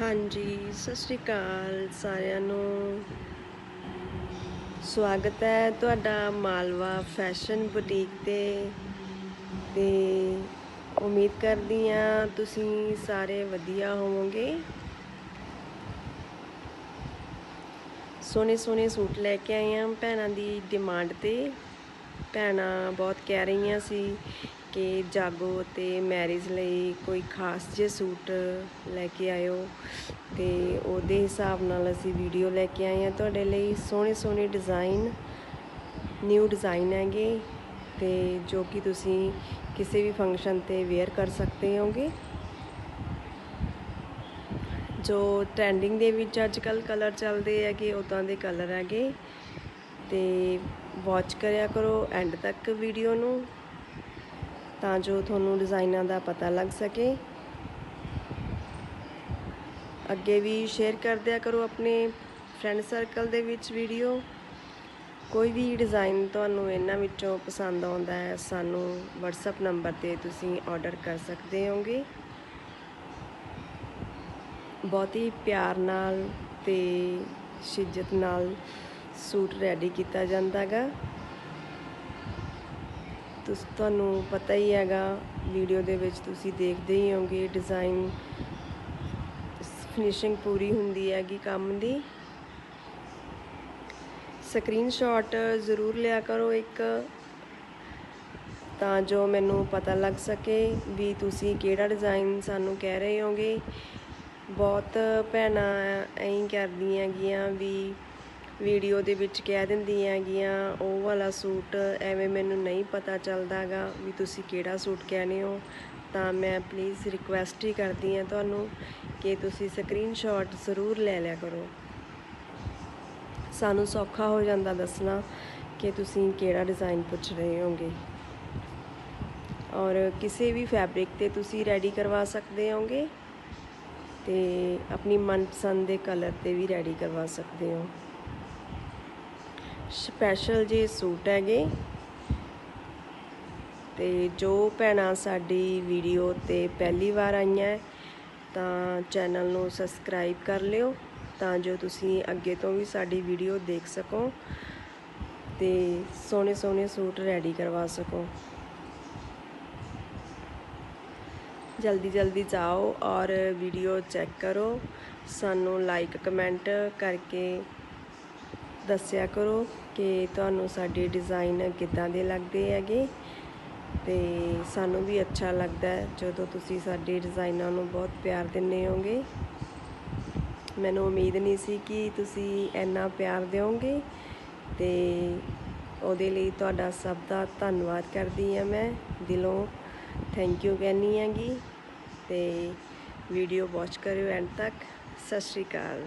ਹਾਂਜੀ, ਸਤਿ ਸ਼੍ਰੀ ਅਕਾਲ ਸਾਰਿਆਂ ਨੂੰ। ਸਵਾਗਤ ਹੈ ਤੁਹਾਡਾ ਮਾਲਵਾ ਫੈਸ਼ਨ ਬੁਟੀਕ ਤੇ। ਤੇ ਉਮੀਦ ਕਰਦੀ ਆ ਤੁਸੀਂ ਸਾਰੇ ਵਧੀਆ ਹੋਵੋਗੇ। ਸੋਹਣੇ ਸੋਹਣੇ ਸੂਟ ਲੈ ਕੇ ਆਏ ਆ ਭੈਣਾਂ ਦੀ ਡਿਮਾਂਡ ਤੇ। ਭੈਣਾਂ ਬਹੁਤ ਕਹਿ ਰਹੀਆਂ ਸੀ ਕਿ ਜਾਗੋ ਤੇ ਮੈਰਿਜ ਲਈ ਕੋਈ ਖਾਸ ਜਿਹੇ ਸੂਟ ਲੈ ਕੇ ਆਇਓ ਤੇ ਉਹਦੇ ਹਿਸਾਬ ਨਾਲ ਅਸੀਂ ਵੀਡੀਓ ਲੈ ਕੇ ਆਏ ਆ ਤੁਹਾਡੇ ਲਈ। ਸੋਹਣੇ ਸੋਹਣੇ ਡਿਜ਼ਾਈਨ ਨਿਊ ਡਿਜ਼ਾਈਨ ਹੈਗੇ ਤੇ ਜੋ ਕਿ ਤੁਸੀਂ ਕਿਸੇ ਵੀ ਫੰਕਸ਼ਨ ਤੇ ਵੇਅਰ ਕਰ ਸਕਦੇ ਹੋਗੇ। ਜੋ ਟ੍ਰੈਂਡਿੰਗ ਦੇ ਵਿੱਚ ਅੱਜ ਕੱਲ ਕਲਰ ਚੱਲਦੇ ਹੈਗੇ ਉਦਾਂ ਦੇ ਕਲਰ ਹੈਗੇ ਤੇ ਵਾਚ ਕਰਿਆ ਕਰੋ ਐਂਡ ਤੱਕ ਵੀਡੀਓ ਨੂੰ। ਤਾਂ ਜੋ ਤੁਹਾਨੂੰ ਡਿਜ਼ਾਈਨਾਂ ਦਾ ਪਤਾ ਲੱਗ ਸਕੇ। ਅੱਗੇ ਵੀ ਸ਼ੇਅਰ ਕਰਦਿਆ ਕਰੋ ਆਪਣੇ ਫਰੈਂਡ ਸਰਕਲ ਦੇ ਵਿੱਚ ਵੀਡੀਓ। ਕੋਈ ਵੀ ਡਿਜ਼ਾਈਨ ਤੁਹਾਨੂੰ ਇਹਨਾਂ ਵਿੱਚੋਂ ਪਸੰਦ ਆਉਂਦਾ ਹੈ, ਸਾਨੂੰ WhatsApp ਨੰਬਰ ਤੇ ਤੁਸੀਂ ਆਰਡਰ ਕਰ ਸਕਦੇ ਹੋਗੇ। ਬਹੁਤ ਹੀ ਪਿਆਰ ਨਾਲ ਤੇ ਸ਼ਿੱਜਤ ਨਾਲ ਸੂਟ ਰੈਡੀ ਕੀਤਾ ਜਾਂਦਾਗਾ ਤੁਸ, ਤੁਹਾਨੂੰ ਪਤਾ ਹੀ ਹੈਗਾ, ਵੀਡੀਓ ਦੇ ਵਿੱਚ ਤੁਸੀਂ ਦੇਖਦੇ ਹੀ ਹੋਗੇ ਡਿਜ਼ਾਈਨ ਫਿਨਿਸ਼ਿੰਗ ਪੂਰੀ ਹੁੰਦੀ ਹੈਗੀ ਕੰਮ ਦੀ। ਸਕਰੀਨਸ਼ਾਟ ਜ਼ਰੂਰ ਲਿਆ ਕਰੋ ਇੱਕ, ਤਾਂ ਜੋ ਮੈਨੂੰ ਪਤਾ ਲੱਗ ਸਕੇ ਵੀ ਤੁਸੀਂ ਕਿਹੜਾ ਡਿਜ਼ਾਈਨ ਸਾਨੂੰ ਕਹਿ ਰਹੇ ਹੋਗੇ। ਬਹੁਤ ਭੈਣਾਂ ਐਂ ਕਰਦੀਆਂ ਹੈਗੀਆਂ ਵੀ ਵੀਡੀਓ ਦੇ ਵਿੱਚ ਕਹਿ ਦਿੰਦੀਆਂ ਹੈਗੀਆਂ, ਉਹ ਵਾਲਾ ਸੂਟ ਐਵੇਂ ਮੈਨੂੰ ਨਹੀਂ ਪਤਾ ਚੱਲਦਾਗਾ ਵੀ ਤੁਸੀਂ ਕਿਹੜਾ ਸੂਟ ਕਹਿੰਦੇ ਹੋ। ਤਾਂ ਮੈਂ ਪਲੀਜ਼ ਰਿਕੁਐਸਟ ਹੀ ਕਰਦੀ ਹਾਂ ਤੁਹਾਨੂੰ ਕਿ ਤੁਸੀਂ ਸਕਰੀਨਸ਼ਾਟ ਜ਼ਰੂਰ ਲੈ ਲਿਆ ਕਰੋ। ਸਾਨੂੰ ਸੌਖਾ ਹੋ ਜਾਂਦਾ ਦੱਸਣਾ ਕਿ ਤੁਸੀਂ ਕਿਹੜਾ ਡਿਜ਼ਾਈਨ ਪੁੱਛ ਰਹੇ ਹੋਗੇ। ਔਰ ਕਿਸੇ ਵੀ ਫੈਬਰਿਕ ਤੇ ਤੁਸੀਂ ਰੈਡੀ ਕਰਵਾ ਸਕਦੇ ਹੋਗੇ ਤੇ ਆਪਣੀ ਮਨਪਸੰਦ ਦੇ ਕਲਰ ਤੇ ਵੀ ਰੈਡੀ ਕਰਵਾ ਸਕਦੇ ਹੋ। ਸਪੈਸ਼ਲ ਜੇ ਸੂਟ ਹੈਗੇ। ਤੇ ਜੋ ਭੈਣਾਂ ਸਾਡੀ ਵੀਡੀਓ ਤੇ ਪਹਿਲੀ ਵਾਰ ਆਈਆਂ, ਤਾਂ ਚੈਨਲ ਨੂੰ ਸਬਸਕ੍ਰਾਈਬ ਕਰ ਲਿਓ, ਤਾਂ ਜੋ ਤੁਸੀਂ ਅੱਗੇ ਤੋਂ ਵੀ ਸਾਡੀ ਵੀਡੀਓ ਦੇਖ ਸਕੋ ਤੇ ਸੋਹਣੇ ਸੋਹਣੇ ਸੂਟ ਰੈਡੀ ਕਰਵਾ ਸਕੋ। ਜਲਦੀ ਜਲਦੀ ਜਾਓ ਔਰ ਵੀਡੀਓ ਚੈੱਕ ਕਰੋ, ਸਾਨੂੰ ਲਾਈਕ ਕਮੈਂਟ ਕਰਕੇ ਦੱਸਿਆ ਕਰੋ ਕਿ ਤੁਹਾਨੂੰ ਸਾਡੇ ਡਿਜ਼ਾਈਨ ਕਿੱਦਾਂ ਦੇ ਲੱਗਦੇ ਹੈਗੇ ਤੇ ਸਾਨੂੰ ਵੀ ਅੱਛਾ ਲੱਗਦਾ ਜਦੋਂ ਤੁਸੀਂ ਸਾਡੇ ਡਿਜ਼ਾਈਨਾਂ ਨੂੰ ਬਹੁਤ ਪਿਆਰ ਦਿੰਦੇ ਹੋਗੇ ਮੈਨੂੰ ਉਮੀਦ ਨਹੀਂ ਸੀ ਕਿ ਤੁਸੀਂ ਇੰਨਾ ਪਿਆਰ ਦਿਓਗੇ ਤੇ ਉਹਦੇ ਲਈ ਤੁਹਾਡਾ ਸਭ ਦਾ ਧੰਨਵਾਦ ਕਰਦੀ ਹਾਂ ਮੈਂ ਦਿਲੋਂ। ਥੈਂਕ ਯੂ ਕਹਿੰਨੀ ਹੈਗੀ ਤੇ ਵੀਡੀਓ ਵਾਚ ਕਰਿਓ ਐਂਡ ਤੱਕ। ਸਤਿ ਸ਼੍ਰੀ ਅਕਾਲ।